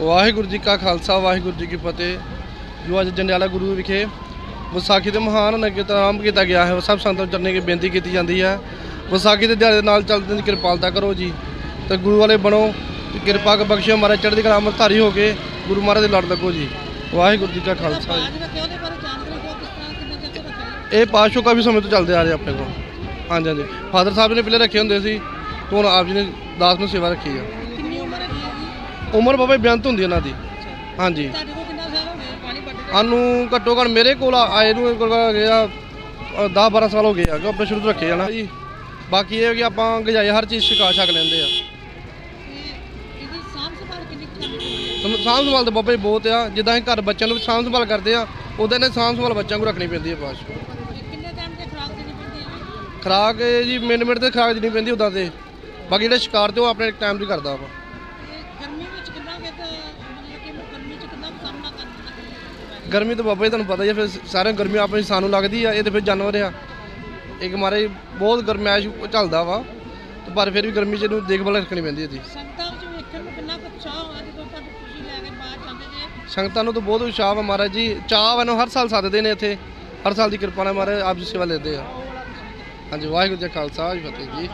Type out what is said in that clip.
ਵਾਹਿਗੁਰੂ ਜੀ ਕਾ ਖਾਲਸਾ ਵਾਹਿਗੁਰੂ ਜੀ ਕੀ ਫਤਿਹ। ਜੋ ਅੱਜ ਜੰਡਿਆਲਾ ਗੁਰੂ ਵਿਖੇ ਵਿਸਾਖੀ ਦੇ ਮਹਾਨ ਨਗਰ ਆਰੰਭ ਕੀਤਾ ਗਿਆ ਹੈ ਉਹ ਸਭ ਸੰਤਾਂ ਨੂੰ ਚਰਨੇ ਕੀ ਬੇਨਤੀ ਕੀਤੀ ਜਾਂਦੀ ਹੈ। ਵਿਸਾਖੀ ਦੇ ਦਿਹਾੜੇ ਦੇ ਨਾਲ ਚੱਲਦੇ ਦੀ ਕਿਰਪਾਲਤਾ ਕਰੋ ਜੀ। ਤੇ ਗੁਰੂ ਵਾਲੇ ਬਣੋ ਤੇ ਕਿਰਪਾ ਕਰ ਬਖਸ਼ਿਓ ਮਹਾਰਾਜ ਚੜ੍ਹਦੀ ਕਲਾ ਅੰਮ੍ਰਿਤਧਾਰੀ ਹੋ ਕੇ ਗੁਰੂ ਮਹਾਰਾਜ ਦੇ ਲੜ ਲੱਗੋ ਜੀ। ਵਾਹਿਗੁਰੂ ਜੀ ਕਾ ਖਾਲਸਾ ਇਹ ਪਾਸ਼ੋ ਕਾਫੀ ਸਮੇਂ ਤੋਂ ਚੱਲਦੇ ਆ ਰਹੇ ਆਪਣੇ ਕੋਲ। ਹਾਂਜੀ ਹਾਂਜੀ। ਫਾਦਰ ਸਾਹਿਬ ਨੇ ਪਹਿਲੇ ਰੱਖੇ ਹੁੰਦੇ ਸੀ ਤੇ ਆਪ ਜੀ ਨੇ ਦਾਸ ਨੂੰ ਸੇਵਾ ਰੱਖੀ ਆ। ਹੈ ਉਮਰ ਬਾਬਾ ਬੇਅੰਤ ਹੁੰਦੀ ਇਹਨਾਂ ਦੀ। ਹਾਂਜੀ। ਤੁਹਾਡੇ ਕੋਲ ਕਿੰਨਾ ਸਾਲ ਹੋ ਗਏ ਪਾਣੀ ਪੱਟ ਕੇ? ਸਾਨੂੰ ਘੱਟੋ ਘੱਟ ਮੇਰੇ ਕੋਲ ਆਏ ਨੂੰ ਗਿਆ 10 12 ਸਾਲ ਹੋ ਗਏ ਆ। ਕਿ ਆਪਾਂ ਸ਼ੁਰੂ ਤੋਂ ਰੱਖੇ ਜਾਣਾ ਜੀ। ਬਾਕੀ ਇਹ ਹੈ ਕਿ ਆਪਾਂ ਗਜਾਏ ਹਰ ਚੀਜ਼ ਸਿਖਾ ਛਕ ਲੈਂਦੇ ਆ। ਤੇ ਇਹਦੀ ਸਾਂਭ ਸੰਭਾਲ ਕਿੰਨੀ ਕਰਨੀ ਚਾਹੀਦੀ ਹੈ ਸਮ- ਸਾਂਭ ਸੰਭਾਲ ਤਾਂ ਬਾਬਾ ਜੀ ਬਹੁਤ ਆ। ਜਿੱਦਾਂ ਅਸੀਂ ਘਰ ਬੱਚਿਆਂ ਨੂੰ ਸਾਂਭ ਸੰਭਾਲ ਕਰਦੇ ਆ ਉਦਾਂ ਨੇ ਸਾਂਭ ਸੰਭਾਲ ਬੱਚਿਆਂ ਨੂੰ ਰੱਖਣੀ ਪੈਂਦੀ ਹੈ ਬਾਅਦ 'ਚ। ਇਹ ਕਿੰਨੇ ਟਾਈਮ ਤੇ ਖਰਾਕ ਦੇਣੀ ਪੈਂਦੀ ਹੈ? ਖੁਰਾਕ ਇਹ ਜੀ ਮਿੰਟ ਮਿੰਟ ਤੇ ਖੁਰਾਕ ਦੇਣੀ ਪੈਂਦੀ ਉਦਾਂ ਤੇ। ਬਾਕੀ ਜਿਹੜੇ ਸ਼ਿਕਾਰ ਤੇ ਉਹ ਆਪਣੇ ਟਾਈਮ ਦੀ ਕਰਦਾ ਇਹ ਗਰਮੀ ਵਿੱਚ ਕਿੰਨਾ ਕਿ ਮਤਲਬ ਕਿ ਗਰਮੀ ਚ ਕਿੰਨਾ ਕੁ ਸਾਹਮਣਾ ਕਰਨਾ? ਪੈਂਦਾ ਹੈ ਗਰਮੀ ਤਾਂ ਬਾਬਾ ਜੀ ਤੁਹਾਨੂੰ ਪਤਾ ਹੀ ਆ ਫਿਰ ਸਾਰਿਆਂ ਨੂੰ ਗਰਮੀ ਆਪਣੀ ਸਾਨੂੰ ਲੱਗਦੀ ਆ ਇਹ ਤੇ ਫਿਰ ਜਾਨਵਰ ਆ। ਇੱਕ ਮਾਰੇ ਬਹੁਤ ਗਰਮੈਸ਼ ਚੱਲਦਾ ਵਾ ਤੇ ਪਰ ਫਿਰ ਵੀ ਗਰਮੀ ਚ ਇਹਨੂੰ ਦੇਖਭਾਲ ਰੱਖਣੀ ਪੈਂਦੀ ਹੈ ਜੀ ਸੰਗਤਾਂ ਵਿੱਚ ਵੇਖਣ ਨੂੰ ਕਿੰਨਾ ਕੁ ਉਤਸ਼ਾਹ ਹੋਇਆ ਜਦੋਂ ਤੁਹਾਡੀ ਖੁਸ਼ੀ ਲੈ ਕੇ ਬਾਹਰ ਜਾਂਦੇ ਜੇ? ਸੰਗਤਾਂ ਨੂੰ ਤਾਂ ਬਹੁਤ ਉਤਸ਼ਾਹ ਵਾ ਮਹਾਰਾਜ ਜੀ ਚਾਹ ਵਾ ਨੂੰ ਹਰ ਸਾਲ ਸੱਦਦੇ ਨੇ ਇੱਥੇ। ਹਰ ਸਾਲ ਦੀ ਕਿਰਪਾ ਨਾਲ ਮਹਾਰਾਜ ਆਪ ਜੀ ਸੇਵਾ ਲੈਂਦੇ ਆ। ਹਾਂਜੀ ਵਾਹਿਗੁਰੂ ਜੀ ਕਾ ਖਾਲਸਾ ਜੀ ਫਤਿਹ ਜੀ।